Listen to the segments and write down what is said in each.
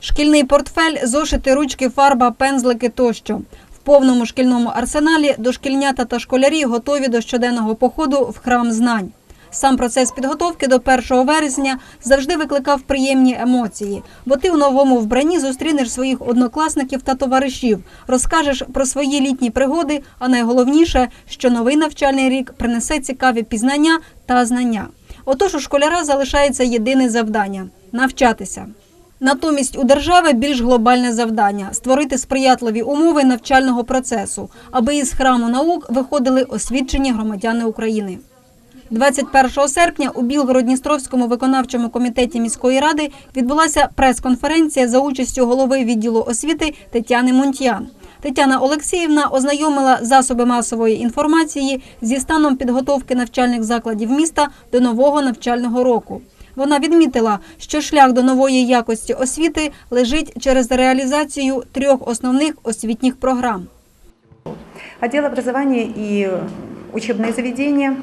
Шкільний портфель, зошити, ручки, фарба, пензлики тощо. В повному шкільному арсеналі дошкільнята та школярі готові до щоденного походу в храм знань. Сам процес підготовки до 1 вересня завжди викликав приємні емоції, бо ти у новому вбранні зустрінеш своїх однокласників та товаришів, розкажеш про свої літні пригоди, а найголовніше, що новий навчальний рік принесе цікаві пізнання та знання. Отож у школяра залишається єдине завдання навчатися. Натомість у держави більш глобальне завдання створити сприятливі умови навчального процесу, аби із храму наук виходили освічені громадяни України. 21 серпня у Білгород-Дністровському виконавчому комітеті міської ради відбулася прес-конференція за участю голови відділу освіти Тетяни Мунтян. Тетяна Олексіївна ознайомила засоби масової інформації зі станом підготовки навчальних закладів міста до нового навчального року. Вона відмітила, що шлях до нової якості освіти лежить через реалізацію трьох основних освітніх програм. Отдел образования и учебные заведения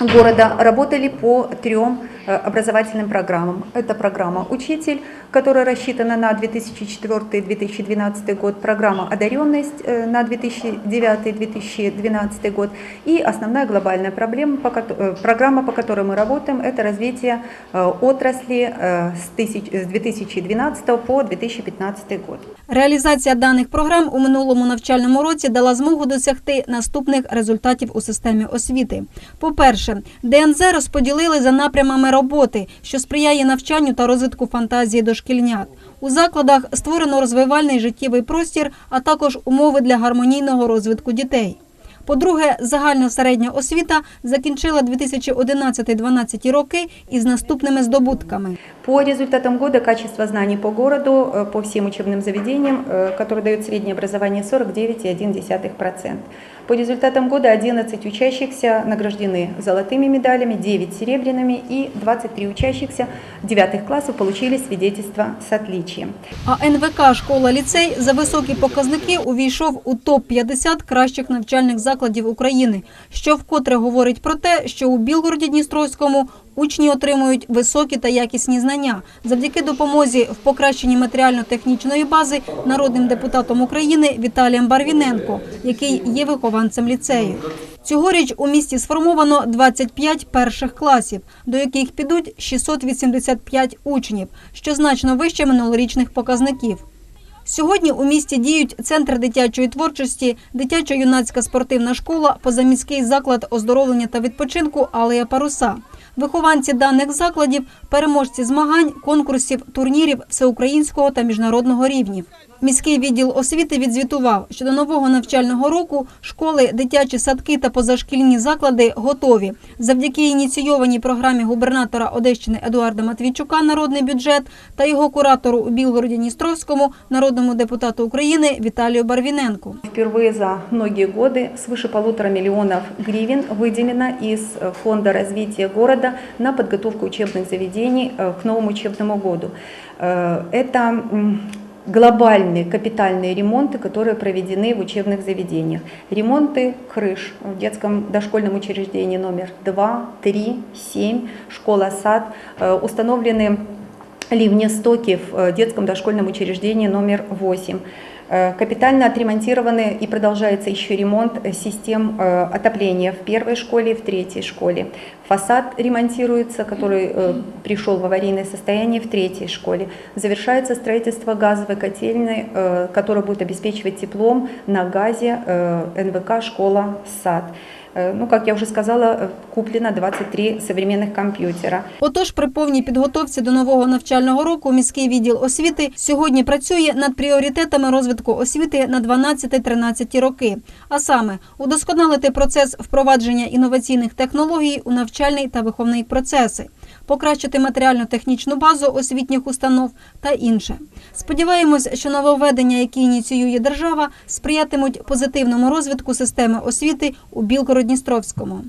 города работали по трем образовательным программам. Это программа «Учитель», которая рассчитана на 2004-2012 год, программа «Одаренность» э, на 2009-2012 год и основная глобальная проблема, по кото- э, программа, по которой мы работаем, это развитие э, отрасли э, с тысяч- с 2012 по 2015 год. Реалізація даних програм у минулому навчальному році дала змогу досягти наступних результатів у системі освіти. По-перше, ДНЗ розподілили за напрямами роботи, що сприяє навчанню та розвитку фантазії дошкільнят. У закладах створено розвивальний життєвий простір, а також умови для гармонійного розвитку дітей. По-друге, загальна середня освіта закінчила 2011-2012 роки із наступними здобутками. По результатам года качество знаний по городу, э, по всем учебным заведениям, э, которые дают среднее образование 49,1%. По результатам года 11 учащихся награждены золотыми медалями, 9 серебряными и 23 учащихся 9 классов получили свидетельство с отличием. А НВК школа-ліцей за високі показники увійшов у топ-50 кращих навчальних закладів України, що вкотре говорить про те, що у Білгороді-Дністровському учні отримують високі та якісні знання завдяки допомозі в покращенні матеріально-технічної бази народним депутатом України Віталієм Барвіненко, який є вихованцем ліцею. Цьогоріч у місті сформовано 25 перших класів, до яких підуть 685 учнів, що значно вище минулорічних показників. Сьогодні у місті діють центр дитячої творчості, дитячо-юнацька спортивна школа, позаміський заклад оздоровлення та відпочинку Алея Паруса. Вихованці даних закладів переможці змагань, конкурсів, турнірів всеукраїнського та міжнародного рівнів. Міський відділ освіти відзвітував, що до нового навчального року школи, дитячі садки та позашкільні заклади готові. Завдяки ініційованій програмі губернатора Одещини Едуарда Матвійчука «Народний бюджет» та його куратору у Білгороді-Дністровському народному депутату України Віталію Барвіненку. Впервые за многие годы свыше полутора миллионов гривен выделено из э, Фонда развития города на подготовку учебных заведений э, к новому учебному году. Э, Это м, глобальные капитальные ремонты, которые проведены в учебных заведениях. Ремонты крыш в детском дошкольном учреждении номер 2, 3, 7, школа-сад. Э, Установлены ливнестоки в э, детском дошкольном учреждении номер 8. Э, Капитально отремонтированы и продолжается еще ремонт э, систем э, отопления в первой школе и в третьей школе. Фасад ремонтируется, который э, пришел в аварийное состояние в третьей школе. Завершается строительство газовой котельной, э, которая будет обеспечивать теплом на газе э, НВК «Школа сад». Э, Ну, как я уже сказала, э, куплено 23 современных компьютера. Отож, при повній підготовці до нового навчального року міський відділ освіти сьогодні працює над пріоритетами розвитку освіти на 12-13 роки. А саме удосконалити процес впровадження інноваційних технологій у навчальний та виховний процеси, покращити матеріально-технічну базу освітніх установ та інше. Сподіваємось, що нововведення, які ініціює держава, сприятимуть позитивному розвитку системи освіти у Білгород-Дністровському.